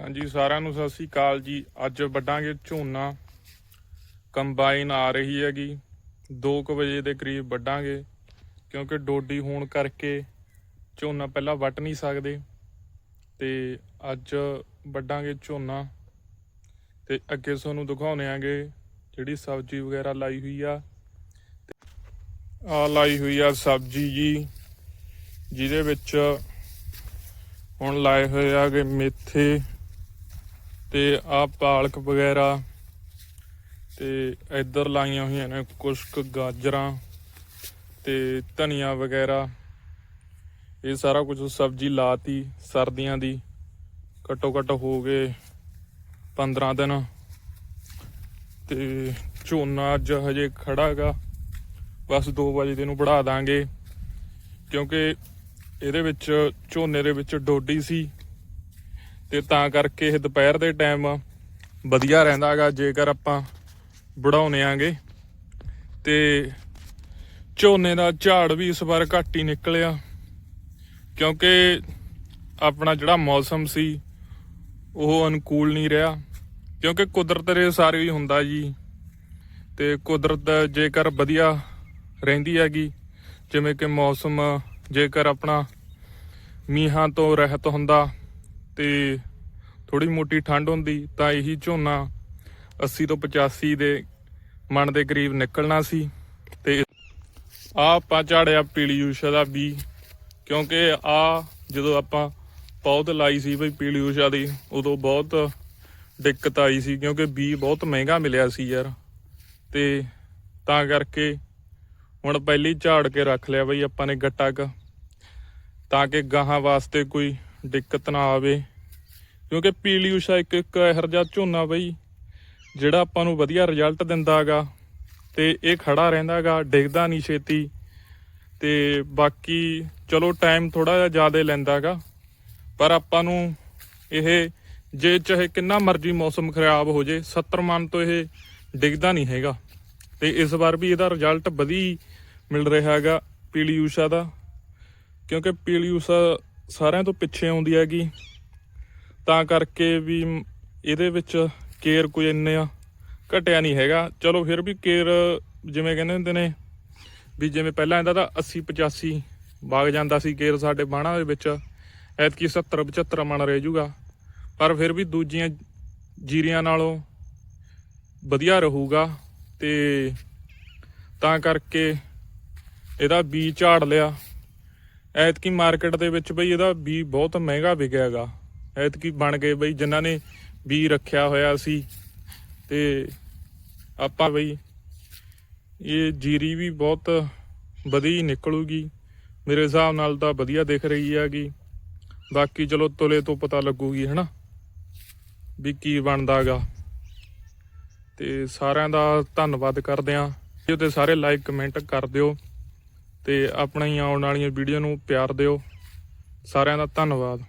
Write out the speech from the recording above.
ਹਾਂਜੀ, ਸਾਰਿਆਂ ਨੂੰ ਸਤਿ ਸ੍ਰੀ ਅਕਾਲ ਜੀ। ਅੱਜ ਵੱਡਾਂਗੇ ਝੋਨਾ। ਕੰਬਾਈਨ ਆ ਰਹੀ ਹੈਗੀ। 2:00 ਵਜੇ ਦੇ ਕਰੀਬ ਵੱਡਾਂਗੇ ਕਿਉਂਕਿ ਡੋਡੀ ਹੋਣ ਕਰਕੇ ਝੋਨਾ ਪਹਿਲਾਂ ਵੱਟ ਨਹੀਂ ਸਕਦੇ। ਤੇ ਅੱਜ ਵੱਡਾਂਗੇ ਝੋਨਾ। ਤੇ ਅੱਗੇ ਤੁਹਾਨੂੰ ਦਿਖਾਉਣੇ ਆਂਗੇ ਜਿਹੜੀ ਸਬਜ਼ੀ ਵਗੈਰਾ ਲਾਈ ਹੋਈ ਆ। ਆ ਲਾਈ ਹੋਈ ਆ ਸਬਜ਼ੀ ਜੀ, ਜਿਹਦੇ ਵਿੱਚ ਹੁਣ ਲਾਏ ਹੋਏ ਆਗੇ ਮੇਥੇ। ਤੇ ਆ ਪਾਲਕ ਵਗੈਰਾ ਤੇ ਇੱਧਰ ਲਾਈਆਂ ਹੋਈਆਂ ਨੇ ਕੁਸ਼ਕ, ਗਾਜਰਾਂ ਤੇ ਧਨੀਆ ਵਗੈਰਾ। ਇਹ ਸਾਰਾ ਕੁਝ ਸਬਜ਼ੀ ਲਾਤੀ ਸਰਦੀਆਂ ਦੀ। ਘੱਟੋ ਘੱਟ ਹੋ ਗਏ 15 ਦਿਨ। ਤੇ ਝੋਨਾ ਅੱਜ ਹਜੇ ਖੜਾ ਹੈਗਾ। ਬਸ 2 ਵਜੇ ਦੇ ਨੂੰ ਵੜਾ ਦਾਂਗੇ। ਕਿਉਂਕਿ ਇਹਦੇ ਵਿੱਚ ਝੋਨੇ ਦੇ ਵਿੱਚ ਡੋਡੀ ਸੀ। ਤੇ ਤਾਂ ਕਰਕੇ ਇਹ ਦੁਪਹਿਰ ਦੇ ਟਾਈਮ ਵਧੀਆ ਰਹਿੰਦਾ ਹੈਗਾ, ਜੇਕਰ ਆਪਾਂ ਵਢਾਉਨੇ ਆਂਗੇ। ਤੇ ਝੋਨੇ ਦਾ ਝਾੜ ਵੀ ਇਸ ਵਾਰ ਘੱਟ ਹੀ ਨਿਕਲਿਆ। ਕਿਉਂਕਿ ਆਪਣਾ ਜਿਹੜਾ ਮੌਸਮ ਸੀ, ਉਹ ਅਨੁਕੂਲ ਨਹੀਂ ਰਿਹਾ। ਕਿਉਂਕਿ ਕੁਦਰਤ ਦੇ ਸਾਰੇ ਹੀ ਹੁੰਦਾ ਜੀ। ਤੇ ਕੁਦਰਤ ਜੇਕਰ ਵਧੀਆ ਰਹਿੰਦੀ ਹੈਗੀ, ਜਿਵੇਂ ਕਿ ਮੌਸਮ, ਜੇਕਰ ਆਪਣਾ ਮੀਂਹਾਂ ਤੋਂ ਰਹਿਤ ਹੁੰਦਾ ਤੇ ਥੋੜੀ ਮੋਟੀ ਠੰਡ ਹੁੰਦੀ ਤਾਂ ਇਹੀ ਝੋਨਾ 80 ਤੋਂ 85 ਦੇ ਮਣ ਦੇ ਕਰੀਬ ਨਿਕਲਣਾ ਸੀ ਤੇ ਆ ਆਪਾਂ ਝਾੜਿਆ ਪੀਲੀ ਊਸ਼ਾ ਦਾ ਬੀ ਕਿਉਂਕਿ ਆ ਜਦੋਂ ਆਪਾਂ ਪੌਦ ਲਾਈ ਸੀ ਬਈ ਪੀਲੀ ਊਸ਼ਾ ਦੀ, ਉਦੋਂ ਬਹੁਤ ਦਿੱਕਤ ਆਈ ਸੀ, ਕਿਉਂਕਿ ਬੀ ਬਹੁਤ ਮਹਿੰਗਾ ਮਿਲਿਆ ਸੀ ਯਾਰ। ਤੇ ਤਾਂ ਕਰਕੇ ਹੁਣ ਪਹਿਲੀ ਝਾੜ ਕੇ ਰੱਖ ਲਿਆ ਬਈ ਆਪਾਂ ਨੇ ਗੱਟਾ ਕ, ਤਾਂ ਕਿ ਗਾਹਾਂ ਵਾਸਤੇ ਕੋਈ ਦਿੱਕਤ ਨਾ ਆਵੇ। ਕਿਉਂਕਿ ਪੀਲੀ ਊਸ਼ਾ ਇੱਕ ਇੱਕ ਇਹੋ ਜਿਹਾ ਝੋਨਾ ਬਈ, ਜਿਹੜਾ ਆਪਾਂ ਨੂੰ ਵਧੀਆ ਰਿਜ਼ਲਟ ਦਿੰਦਾਗਾ ਤੇ ਇਹ ਖੜਾ ਰਹਿੰਦਾਗਾ ਡਿੱਗਦਾ ਨਹੀਂ ਛੇਤੀ। ਤੇ ਬਾਕੀ ਚਲੋ ਟਾਈਮ ਥੋੜਾ ਜਿਹਾ ਜ਼ਿਆਦਾ ਲੈਂਦਾਗਾ ਪਰ ਆਪਾਂ ਨੂੰ ਇਹ ਜੇ ਚਾਹੇ ਕਿੰਨਾ ਮਰਜ਼ੀ ਮੌਸਮ ਖਰਾਬ ਹੋ ਜੇ 70 ਮਨ ਤੋਂ ਇਹ ਡਿੱਗਦਾ ਨਹੀਂ ਹੈਗਾ। ਤੇ ਇਸ ਵਾਰ ਵੀ ਇਹਦਾ ਰਿਜ਼ਲਟ ਵਧੀ ਮਿਲ ਰਿਹਾ ਹੈਗਾ ਪੀਲੀ ਊਸ਼ਾ ਦਾ। ਕਿਉਂਕਿ ਪੀਲੀ ਊਸ਼ਾ ਸਾਰਿਆਂ ਤੋਂ ਪਿੱਛੇ ਆਉਂਦੀ ਹੈਗੀ। ਤਾਂ ਕਰਕੇ ਵੀ ਇਹਦੇ ਵਿੱਚ ਕੇਅਰ ਕੋਈ ਇੰਨੇ ਆ, ਘਟਿਆ ਨਹੀਂ ਹੈਗਾ। ਚਲੋ ਫਿਰ ਵੀ ਕੇਅਰ ਜਿਵੇਂ ਕਹਿੰਦੇ ਹੁੰਦੇ ਨੇ, ਵੀ ਜਿਵੇਂ ਪਹਿਲਾਂ ਇਹਦਾ ਤਾਂ 80 85 ਵਗ ਜਾਂਦਾ ਸੀ ਕੇਅਰ ਸਾਡੇ ਬਾਣਾ ਦੇ ਵਿੱਚ। ਐਤਕੀ 70 75 ਮਣ ਰਹਿ ਜੂਗਾ। ਪਰ ਫਿਰ ਵੀ ਦੂਜੀਆਂ ਜੀਰੀਆਂ ਨਾਲੋਂ ਵਧੀਆ ਰਹੂਗਾ ਤੇ ਤਾਂ ਕਰਕੇ ਇਹਦਾ ਬੀਜ ਝਾੜ ਲਿਆ। ਐਤਕੀ ਮਾਰਕੀਟ ਦੇ ਵਿੱਚ ਬਈ ਇਹਦਾ ਬੀ ਬਹੁਤ ਮਹਿੰਗਾ ਵਿਕਿਆ ਹੈਗਾ। ਐਤਕੀ ਬਣ ਗਏ ਬਈ ਜਿਨ੍ਹਾਂ ਨੇ ਬੀ ਰੱਖਿਆ ਹੋਇਆ ਸੀ ਤੇ ਆਪਾਂ ਬਈ ਇਹ ਜੀਰੀ ਵੀ ਬਹੁਤ ਵਧੀਆ ਨਿਕਲੂਗੀ। ਮੇਰੇ ਹਿਸਾਬ ਨਾਲ ਤਾਂ ਵਧੀਆ ਦਿਖ ਰਹੀ ਹੈਗੀ। ਬਾਕੀ ਚਲੋ ਤੁਲੇ ਤੋਂ ਪਤਾ ਲੱਗੂਗੀ, ਹਨਾ? ਵੀ ਕੀ ਬਣਦਾਗਾ ਤੇ ਸਾਰਿਆਂ ਦਾ ਧੰਨਵਾਦ ਕਰਦੇ ਆਂ ਤੇ ਸਾਰੇ ਲਾਈਕ ਕਮੈਂਟ ਕਰ ਦਿਓ। ਤੇ ਆਪਣੀਆਂ ਆਉਣ ਵਾਲੀਆਂ ਵੀਡੀਓ ਨੂੰ ਪਿਆਰ ਦਿਓ। ਸਾਰਿਆਂ ਦਾ ਧੰਨਵਾਦ।